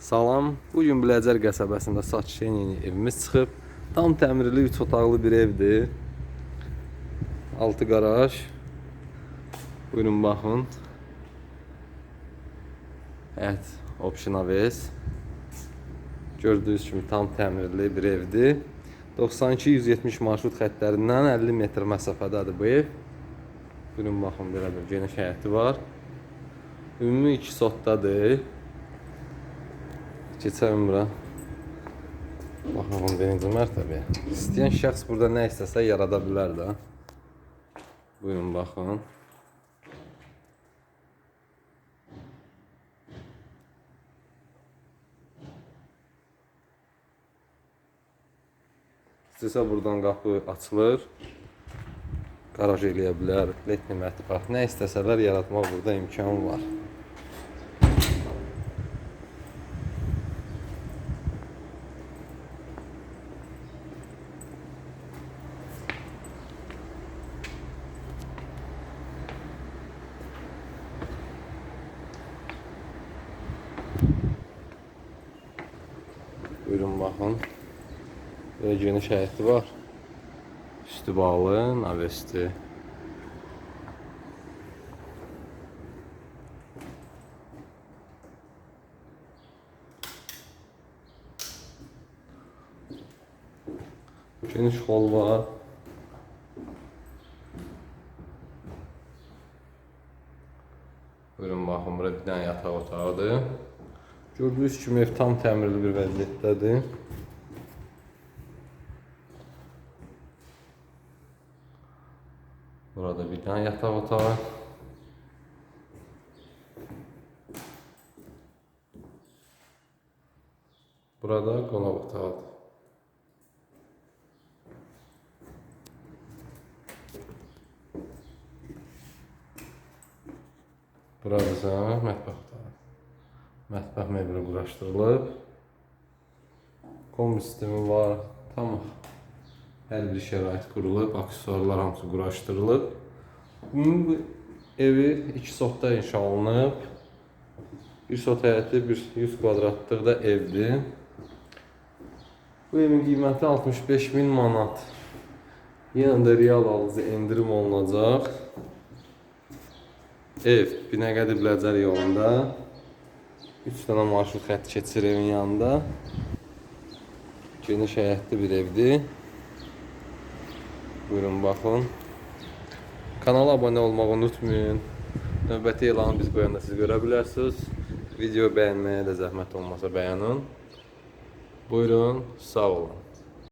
Salam. Bu gün Biləcər qəsəbəsində satışa yeni evimiz çıxıb. Tam təmirli 3 otaqlı bir evdir. 6 qaraj. Buyurun baxın. Evet, option AVS. Gördüyünüz kimi tam təmirli bir evdir. 92-170 marşrut xəttlərindən 50 metr məsafədədir bu ev. Buyurun baxın belə bir geniş həyəti var. Ümumi 2 sotdadır. Keçəlim bura. Baxın birinci mərtəbəyə. İstəyən şəxs burada nə istəsə yarada bilər də. Buyurun baxın. İstəsə buradan qapı açılır. Qaraj eləyə bilər, letni mətbəx, nə istəsələr yaratmaq burada imkan var. Buyurun baxın. Böyle geniş həyəti var. Üstü bağlı, navesti. Geniş hol var. Buyurun baxın, bura bir dənə yataq otağıdır. Gördüyünüz kimi ev tam təmirli bir vəziyyətdədir. Burada bir tane yatak otağı. Burada qonaq otağıdır. Burada mətbəx otağı. Mətbəx mebeli quraşdırılıb. Kombi sistemi var. Tamam. Hər bir şərait qurulub, aksesuarlar hamısı quraşdırılıb. Ümumi bu evi iki sotda inşa olunub. Bir sot həyəti, bir 100 kvadratlıq da evdir. Bu evin qiyməti 65 min manat. Yenə də real alıcı endirim olunacaq. Ev Binəqədi Biləcər yolunda. 3 dənə marşrut xətti keçir evin yanında. Geniş həyətli bir evdir. Buyurun baxın. Kanala abunə olmağı unutmayın. Növbəti elanı biz qoyanda siz görə bilərsiniz. Video bəyənməyə də zəhmət olmasa bəyənin. Buyurun, sağ olun.